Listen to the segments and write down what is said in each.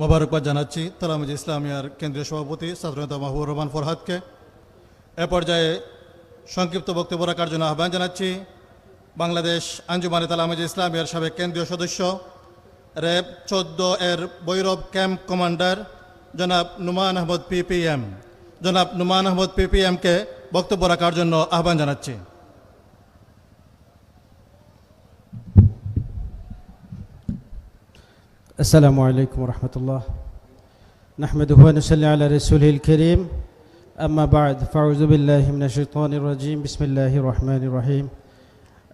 মোবারকবাদ জানাচ্ছি তালামুজ ইসলামিয়ার কেন্দ্রীয় সভাপতি ছাত্রনেতা মাহবুর রহমান ফরহাদকে। এ পর্যায়ে সংক্ষিপ্ত বক্তব্য রাখার জন্য আহ্বান জানাচ্ছি বাংলাদেশ আঞ্জুমানে তালামুজ ইসলামিয়ার সাবেক কেন্দ্রীয় সদস্য র্যাব চোদ্দ এর বৈরব ক্যাম্প কমান্ডার জনাব নুমান আহমদ পিপিএম। জনাব নুমান আহমদ পিপিএমকে বক্তব্য রাখার জন্য আহ্বান জানাচ্ছি। السلام عليكم ورحمة الله. نحمده ونصلي على رسوله الكريم. أما بعد فأعوذ بالله من الشيطان الرجيم. بسم الله الرحمن الرحيم.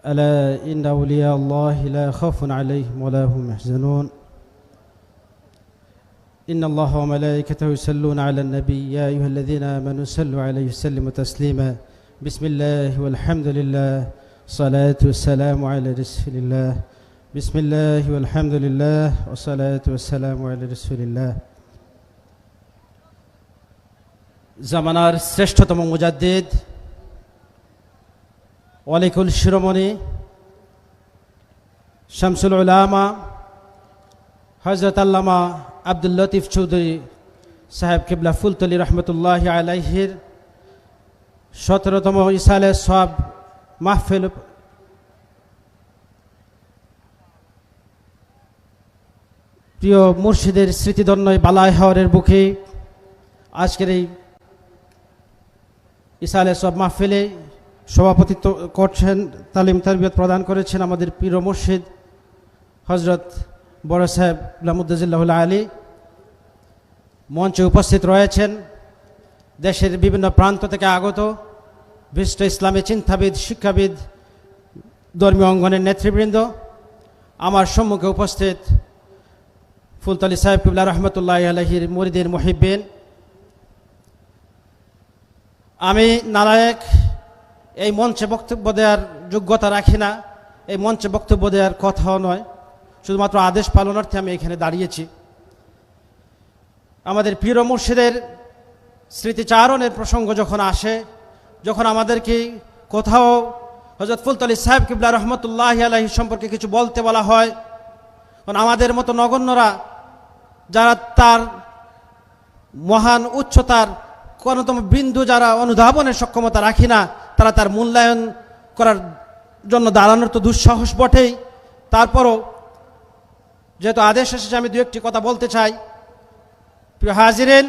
ألا إن أولياء الله لا خوف عليهم ولا هم يحزنون. إن الله وملائكته يصلون على النبي. يا أيها الذين آمنوا صلوا عليه وسلموا تسليما. بسم الله والحمد لله. صلاة والسلام على رسول الله. بسم الله والحمد لله والصلاة والسلام على رسول الله জামানার শ্রেষ্ঠতম মুজাদ্দিদ ওয়ালিকুল শিরোমণি শামসুল উলামা হজরত আল্লামা আব্দুল লতিফ চৌধুরী সাহেব কিবলা ফুলতলি রহমতুল্লাহ আলাইহির সতেরোতম ইসালে সব মাহফিল প্রিয় মুর্শিদের স্মৃতিদন্যয় বালায় হাওয়ারের বুকে আজকের এই ইসালে সব মাহফিলে সভাপতিত্ব করছেন, তালিম তারবিয়ত প্রদান করেছেন আমাদের প্রিয় মুর্শিদ হজরত বড় সাহেব লামুদ্দাজিল্লাহুল আলী। মঞ্চে উপস্থিত রয়েছেন দেশের বিভিন্ন প্রান্ত থেকে আগত বিশিষ্ট ইসলামী চিন্তাবিদ, শিক্ষাবিদ, ধর্মীয় অঙ্গনের নেতৃবৃন্দ। আমার সম্মুখে উপস্থিত ফুলতলি সাহেব কিবলা রহমতুল্লাহ আলহির মরিদিন মহিবিন আমি নালায়ক এই মঞ্চে বক্তব্য দেওয়ার যোগ্যতা রাখি না, এই মঞ্চে বক্তব্য দেওয়ার কথাও নয়। শুধুমাত্র আদেশ পালনার্থে আমি এখানে দাঁড়িয়েছি। আমাদের পীর মুর্শিদের স্মৃতিচারণের প্রসঙ্গ যখন আসে, যখন আমাদেরকে কোথাও হজরত ফুলতলি সাহেব কিবলা রহমতুল্লাহ আলহি সম্পর্কে কিছু বলতে বলা হয় কারণ আমাদের মতো নগণ্যরা যারা তার মহান উচ্চতার কোনোতম বিন্দু যারা অনুধাবনের সক্ষমতা রাখি না, তারা তার মূল্যায়ন করার জন্য দাঁড়ানোর তো দুঃসাহস বটেই। তারপরও যেহেতু আদেশ এসেছে, আমি দু একটি কথা বলতে চাই। প্রিয় হাজিরেন,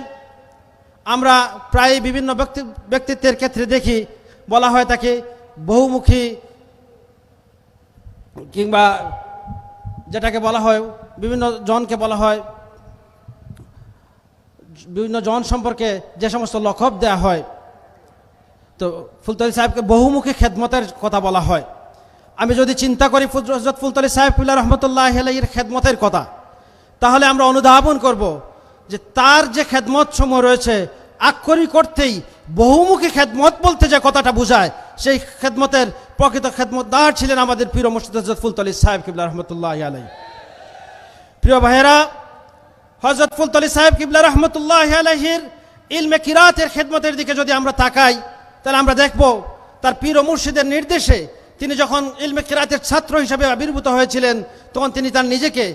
আমরা প্রায় বিভিন্ন ব্যক্তি, ব্যক্তিত্বের ক্ষেত্রে দেখি, বলা হয় তাকে বহুমুখী কিংবা যেটাকে বলা হয়, বিভিন্ন জনকে বলা হয় বিভিন্ন জন সম্পর্কে যে সমস্ত লকব দেয়া হয়, তো ফুলতলি সাহেবকে বহুমুখী খেদমতের কথা বলা হয়। আমি যদি চিন্তা করি হজরত ফুলতলি সাহেব পিল্লা রহমতুল্লাহ এর খেদমতের কথা, তাহলে আমরা অনুধাবন করব যে তার যে খেদমত সমূহ রয়েছে, আক্ষরিক করতেই বহুমুখী খেদমত বলতে যে কথাটা বোঝায়, সেই খেদমতের প্রকৃত খেদমত দাঁড় ছিলেন আমাদের প্রিয় মুর্শিদ হজরত ফুলতলি সাহেব কিবলা রহমতুল্লাহ আলাই প্রিয় ভাইয়েরা হজরত ফুলতলি সাহেব কিবলা রহমতুল্লাহ আলহির ইলমে কিরাতের খেদমতের দিকে যদি আমরা তাকাই, তাহলে আমরা দেখব তার পীর মুর্শিদের নির্দেশে তিনি যখন ইলমে কিরাতের ছাত্র হিসাবে আবির্ভূত হয়েছিলেন, তখন তিনি তার নিজেকে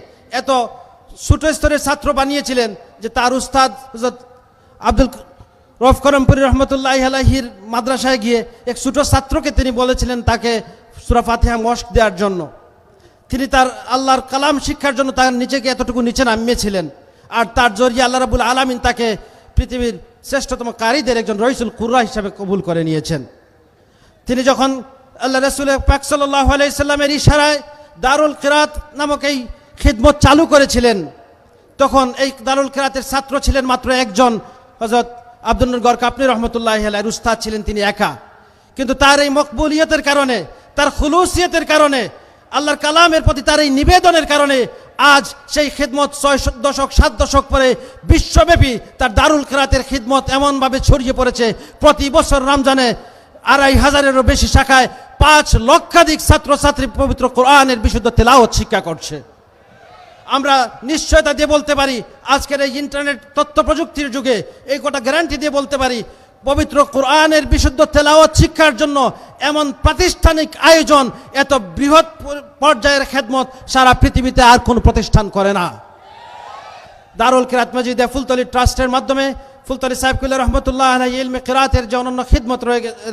এত ছোট স্তরের ছাত্র বানিয়েছিলেন যে তার উস্তাদ হজরত আব্দুল রফ করমপুরি রহমতুল্লাহ আলাহির মাদ্রাসায় গিয়ে এক ছোটো ছাত্রকে তিনি বলেছিলেন তাকে সুরা ফাতেহা মস্ক দেওয়ার জন্য। তিনি তার আল্লাহর কালাম শিক্ষার জন্য তার নিজেকে এতটুকু নিচে নামিয়েছিলেন। আর তার জরিয়ে আল্লাহ রাবুল আলমিন তাকে পৃথিবীর শ্রেষ্ঠতম কারীদের একজন রইসুল কুর্রা হিসাবে কবুল করে নিয়েছেন। তিনি যখন আল্লাহ রসুল পাক সাল্লাহ আলাইসাল্লামের ইশারায় দারুল কেরাত নামক এই খিদমত চালু করেছিলেন, তখন এই দারুল কেরাতের ছাত্র ছিলেন মাত্র একজন হজরত আব্দুল গর কাপনি রহমতুল্লাহ আলাই উস্তাদ ছিলেন তিনি একা। কিন্তু তার এই মকবুলিয়তের কারণে, তার খুলুসিয়তের কারণে আল্লাহর কালামের প্রতি তার এই নিবেদনের কারণে আজ সেই খিদমত ছয় দশক, সাত দশক পরে বিশ্বব্যাপী তার দারুল কেরাতের খিদমত এমনভাবে ছড়িয়ে পড়েছে। প্রতি বছর রমজানে আড়াই হাজারেরও বেশি শাখায় পাঁচ লক্ষাধিক ছাত্রছাত্রী পবিত্র কোরআনের বিশুদ্ধ তেলাওত শিক্ষা করছে। আমরা নিশ্চয়তা দিয়ে বলতে পারি, আজকের এই ইন্টারনেট তথ্য প্রযুক্তির যুগে এই কটা গ্যারান্টি দিয়ে বলতে পারি পবিত্র কোরআনের বিশুদ্ধ তেলাওয়াত শিক্ষার জন্য এমন প্রাতিষ্ঠানিক আয়োজন, এত বৃহৎ পর্যায়ের খেদমত সারা পৃথিবীতে আর কোনো প্রতিষ্ঠান করে না। দারুল কিরাত মজিদে ফুলতলি ট্রাস্টের মাধ্যমে ফুলতলি সাহেব কুল্লা রহমতুল্লাহ ইলমে কিরাতের যে অনন্য খিদমত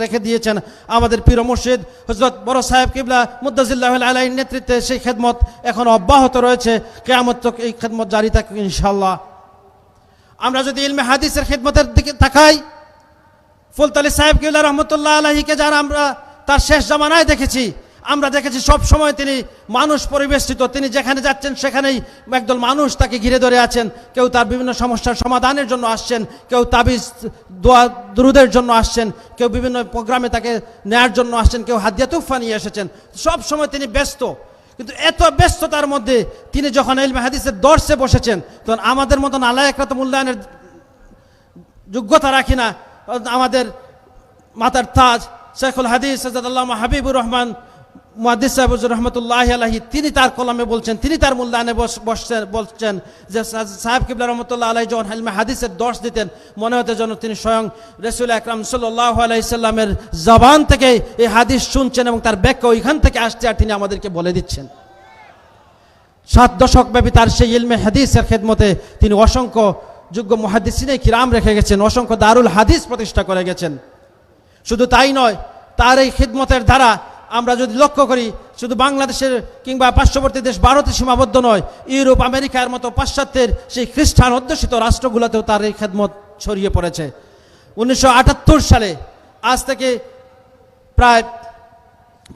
রেখে দিয়েছেন, আমাদের পীর মুর্শিদ হজরত বড় সাহেব কিবলা মুদাজিল্লাহ আলাইর নেতৃত্বে সেই খেদমত এখন অব্যাহত রয়েছে। কেয়ামত এই খেদমত জারি থাকবে ইনশাল্লাহ আমরা যদি ইলমে হাদিসের খেদমতের দিকে তাকাই ফুলতলি সাহেব কিউল্লা রহমতুল্লাহ আলহিকে যারা আমরা তার শেষ জামানায় দেখেছি, আমরা দেখেছি সব সময় তিনি মানুষ পরিবেষ্টিত, তিনি যেখানে যাচ্ছেন সেখানেই একদল মানুষ তাকে ঘিরে ধরে আছেন, কেউ তার বিভিন্ন সমস্যার সমাধানের জন্য আসছেন, কেউ তাবিজ, দোয়া, দুরুদের জন্য আসছেন, কেউ বিভিন্ন প্রোগ্রামে তাকে নেয়ার জন্য আসছেন, কেউ হাদিয়া তুফা নিয়ে এসেছেন, সব সময় তিনি ব্যস্ত। কিন্তু এত ব্যস্ততার মধ্যে তিনি যখন এলমে হাদিসের দর্শে বসেছেন, তখন আমাদের মতন আল্লাহ একরাত মূল্যায়নের যোগ্যতা রাখি না আমাদের মাতার তাজ শেখুল হাদিস সজাদাল্লাহ হাবিবুর রহমান মুহাদ্দিস সাহেব রহমতুল্লাহ আলাহি তিনি তার কলমে বলছেন, তিনি তার মূল্যায়নে বস- বসছেন, বলছেন যে সাহেব কিবলা রহমতুল্লাহ আলাহি যখন হালমে হাদিসের দর্শ দিতেন, মনে হতে যেন তিনি স্বয়ং রসুল আকরাম সাল্লাহ আলাইসাল্লামের জবান থেকে এই হাদিস শুনছেন এবং তার ব্যাখ্যা ওইখান থেকে আসছে আর তিনি আমাদেরকে বলে দিচ্ছেন। সাত দশক ব্যাপী তার সেই ইলমে হাদিসের খেদমতে তিনি অসংখ্য যোগ্য মহাদিসিনে কিরাম রেখে গেছেন, অসংখ্য দারুল হাদিস প্রতিষ্ঠা করে গেছেন। শুধু তাই নয়, তার এই খিদমতের দ্বারা আমরা যদি লক্ষ্য করি, শুধু বাংলাদেশের কিংবা পার্শ্ববর্তী দেশ ভারতে সীমাবদ্ধ নয়, ইউরোপ, আমেরিকার মতো পাশ্চাত্যের সেই খ্রিস্টান অধ্যুষিত রাষ্ট্রগুলোতেও তার এই খেদমত ছড়িয়ে পড়েছে। উনিশশো আটাত্তর সালে, আজ থেকে প্রায়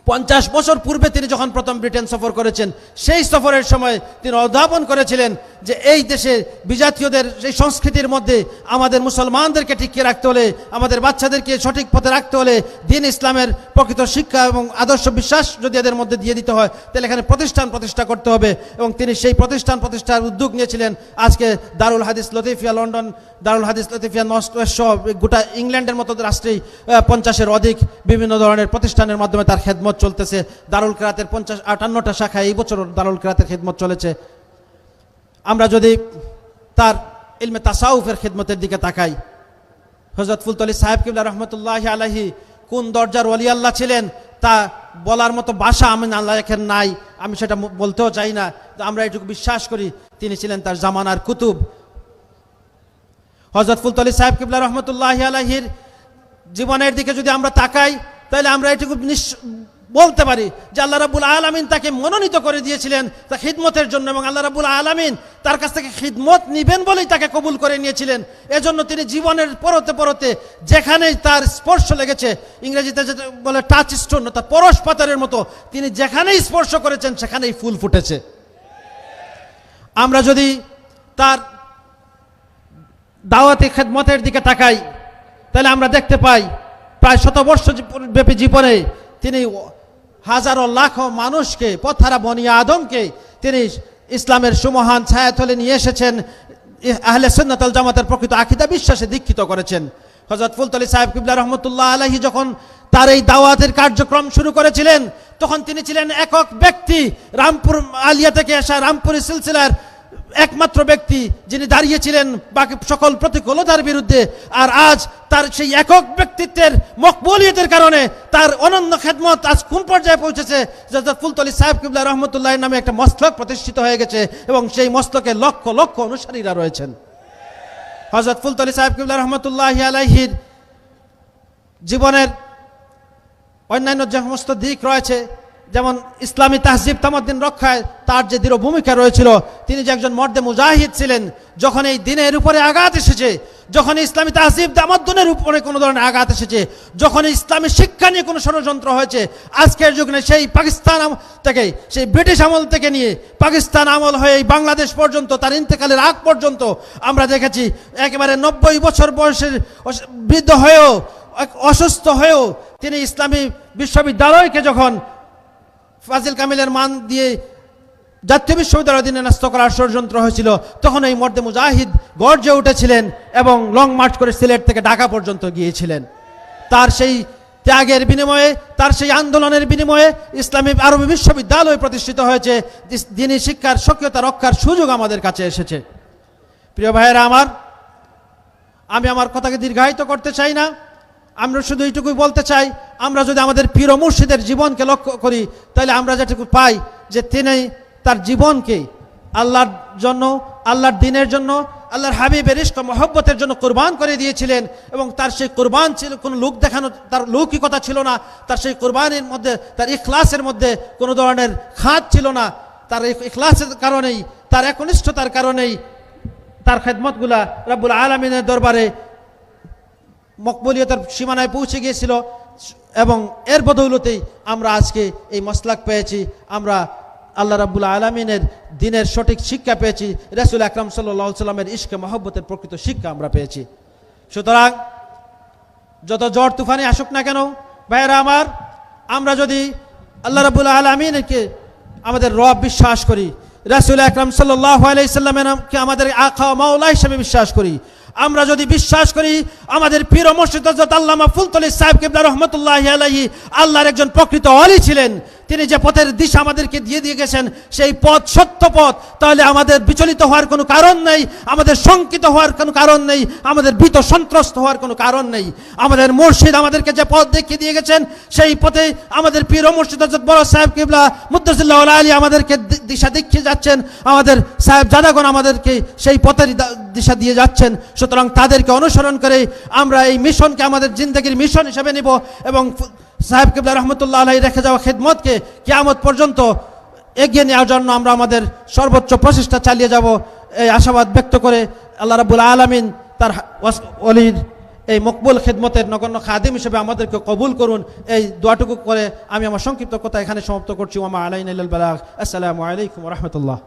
পঞ্চাশ বছর পূর্বে তিনি যখন প্রথম ব্রিটেন সফর করেছেন, সেই সফরের সময় তিনি উদ্ভাবন করেছিলেন যে এই দেশে বিজাতীয়দের, সেই সংস্কৃতির মধ্যে আমাদের মুসলমানদেরকে টিকিয়ে রাখতে হলে, আমাদের বাচ্চাদেরকে সঠিক পথে রাখতে হলে দিন ইসলামের প্রকৃত শিক্ষা এবং আদর্শ বিশ্বাস যদি এদের মধ্যে দিয়ে দিতে হয়, তাহলে এখানে প্রতিষ্ঠান প্রতিষ্ঠা করতে হবে। এবং তিনি সেই প্রতিষ্ঠান প্রতিষ্ঠার উদ্যোগ নিয়েছিলেন আজকে দারুল হাদিস লতিফিয়া লন্ডন, দারুল হাদিস লতিফিয়া সহ গোটা ইংল্যান্ডের মতো রাষ্ট্রেই পঞ্চাশের অধিক বিভিন্ন ধরনের প্রতিষ্ঠানের মাধ্যমে তার খেদমত চলতেছে। দারুল কেরাতের পঞ্চাশ, আটান্নটা শাখা এই বছর দারুল কেরাতের খেদমত চলেছে। আমরা যদি তার ইলমে তাসাউফের খেদমতের দিকে তাকাই হজরত ফুলতলি সাহেব কিবলা রহমতুল্লাহ আলাহি কোন দরজার ওলি আল্লাহ ছিলেন, তা বলার মতো বাসা আমি আল্লাহ এখানে নাই, আমি সেটা বলতেও চাই না। আমরা এটুকু বিশ্বাস করি, তিনি ছিলেন তার জামানার কুতুব। হজরত ফুলতলি সাহেব কিবলা রহমতুল্লাহ আলাহির জীবনের দিকে যদি আমরা তাকাই, তাহলে আমরা এটুকু বলতে পারি যে আল্লাহ রাবুল আলমিন তাকে মনোনীত করে দিয়েছিলেন তা খিদমতের জন্য এবং আল্লাহ রাবুল আলমিন তার কাছ থেকে খিদমত নিবেন বলেই তাকে কবুল করে নিয়েছিলেন। এজন্য তিনি জীবনের পরতে পরতে যেখানেই তার স্পর্শ লেগেছে, ইংরেজিতে যেটা বলে টাচ স্টোন তার পরশ পাতারের মতো, তিনি যেখানেই স্পর্শ করেছেন সেখানেই ফুল ফুটেছে। আমরা যদি তার দাওয়াতি খেদমতের দিকে তাকাই, তাহলে আমরা দেখতে পাই, প্রায় শত বর্ষ জীব- ব্যাপী জীবনে তিনি হাজারো লাখো মানুষকে, পথারা বনিয়া আদমকে তিনি ইসলামের সুমহান ছায়াতলে নিয়ে এসেছেন আহলে সন্ন্যতাল জামাতের প্রকৃত আখিদা বিশ্বাসে দীক্ষিত করেছেন। হজরত ফুলতলি সাহেব কিবলা রহমতুল্লাহ আলহি যখন তার এই দাওয়াতের কার্যক্রম শুরু করেছিলেন, তখন তিনি ছিলেন একক ব্যক্তি। রামপুর আলিয়া থেকে আসা রামপুরি সিলসিলার একমাত্র ব্যক্তি যিনি দাঁড়িয়েছিলেন বাকি সকল প্রতিকূলতার বিরুদ্ধে, আর আজ তার সেই একক ব্যক্তিত্বের মকবুলিয়তের কারণে তার অনন্য খেদমত আজ কোন পর্যায়ে পৌঁছেছে? ফুলতলি সাহেব কিবলা রহমতুল্লাহ নামে একটা মস্তক প্রতিষ্ঠিত হয়ে গেছে, এবং সেই মস্তকে লক্ষ লক্ষ অনুসারীরা রয়েছেন। হজরত ফুলতলি সাহেব কিবলা রহমতুল্লাহ আলাইহির জীবনের অন্যান্য যে সমস্ত দিক রয়েছে যেমন ইসলামী তাহজিব তামদ্দিন রক্ষায় তার যে দৃঢ় ভূমিকা রয়েছিল, তিনি যে একজন মর্দে মুজাহিদ ছিলেন, যখন এই দিনের উপরে আঘাত এসেছে, যখন ইসলামী তাহজিব তামাদ্দুনের উপরে কোনো ধরনের আঘাত এসেছে, যখন ইসলামী শিক্ষা নিয়ে কোনো ষড়যন্ত্র হয়েছে, আজকের যুগে সেই পাকিস্তান থেকে, সেই ব্রিটিশ আমল থেকে নিয়ে পাকিস্তান আমল হয়ে এই বাংলাদেশ পর্যন্ত, তার ইন্তেকালের আগ পর্যন্ত আমরা দেখেছি, একেবারে নব্বই বছর বয়সের বৃদ্ধ হয়েও অসুস্থ হয়েও তিনি ইসলামী বিশ্ববিদ্যালয়কে যখন ফাজিল কামিলের মান দিয়ে জাতীয় বিশ্ববিদ্যালয় দিনে ন্যস্ত করার ষড়যন্ত্র হয়েছিল। তখন এই মর্দে মুজাহিদ গর্জে উঠেছিলেন এবং লং মার্চ করে সিলেট থেকে ঢাকা পর্যন্ত গিয়েছিলেন। তার সেই ত্যাগের বিনিময়ে, তার সেই আন্দোলনের বিনিময়ে ইসলামী আরবি বিশ্ববিদ্যালয় প্রতিষ্ঠিত হয়েছে। দিনী শিক্ষার সক্রিয়তা রক্ষার সুযোগ আমাদের কাছে এসেছে। প্রিয় ভাইয়েরা আমার, আমি আমার কথাকে দীর্ঘায়িত করতে চাই না। আমরা শুধু এইটুকুই বলতে চাই, আমরা যদি আমাদের পীর মুর্শিদের জীবনকে লক্ষ্য করি, তাহলে আমরা যেটুকু পাই যে তিনি তার জীবনকে আল্লাহর জন্য, আল্লাহর দিনের জন্য, আল্লাহর হাবিবের ইস্ক মহব্বতের জন্য কোরবান করে দিয়েছিলেন এবং তার সেই কোরবান ছিল, কোনো লোক দেখানো, তার লৌকিকতা ছিল না, তার সেই কোরবানির মধ্যে, তার ইখলাসের মধ্যে কোনো ধরনের খাত ছিল না, তার ইখলাসের কারণেই, তার একনিষ্ঠতার কারণেই তার খেদমতগুলা রাব্বুল আলমিনের দরবারে মকবুলিয়তের সীমানায় পৌঁছে গিয়েছিল। এবং এর বদৌলতেই আমরা আজকে এই মসলাক পেয়েছি। আমরা আল্লাহ রাব্বুল আলমিনের দিনের সঠিক শিক্ষা পেয়েছি। রসুল আকরাম সাল্লা সাল্লামের ইশকে মহব্বতের প্রকৃত শিক্ষা আমরা পেয়েছি। সুতরাং যত ঝড় তুফানে আসুক না কেন, ভাইয়েরা আমার, আমরা যদি আল্লাহ রাবুল আলমিনকে আমাদের রব বিশ্বাস করি, রাসুল আকরাম সাল্লাহ আলাইসাল্লামকে আমাদের আখা মাওলা হিসেবে বিশ্বাস করি আমরা যদি বিশ্বাস করি, আমাদের পীর মসজিদ আল্লামা ফুলতলি সাহেব কিবলা রহমতুল্লাহ আলাইহি আল্লাহর একজন প্রকৃত অলি ছিলেন। তিনি যে পথের দিশা আমাদেরকে দিয়ে দিয়ে গেছেন সেই পথ সত্য পথ, তাহলে আমাদের বিচলিত হওয়ার কোনো কারণ নেই, আমাদের শঙ্কিত হওয়ার কোনো কারণ নেই, আমাদের ভীত সন্ত্রস্ত হওয়ার কোনো কারণ নেই। আমাদের মুর্শিদ আমাদেরকে যে পথ দেখিয়ে দিয়ে গেছেন সেই পথে আমাদের পীর ও মুর্শিদ হযরত বড় সাহেব কিবলা মুদ্দাসিল্লাহ আলী আমাদেরকে দিশা দেখিয়ে যাচ্ছেন, আমাদের সাহেব জাদাগণ আমাদেরকে সেই পথের দিশা দিয়ে যাচ্ছেন। সুতরাং তাদেরকে অনুসরণ করে আমরা এই মিশনকে আমাদের জিন্দগির মিশন হিসেবে নিব এবং সাহেব কিবলা রহমতুল্লাহ আলাই রেখে যাওয়া খেদমতকে কিয়ামত পর্যন্ত এগিয়ে নেওয়ার জন্য আমরা আমাদের সর্বোচ্চ প্রচেষ্টা চালিয়ে যাব। এই আশাবাদ ব্যক্ত করে আল্লাহ রাবুল আলমিন তার অলির এই মকবুল খেদমতের নগণ্য খাদিম হিসেবে আমাদেরকে কবুল করুন। এই দোয়াটুকু করে আমি আমার সংক্ষিপ্ত কথা এখানে সমাপ্ত করছি। ওমা আলাইন আসসালামু আলাইকুম রহমতুল্লাহ।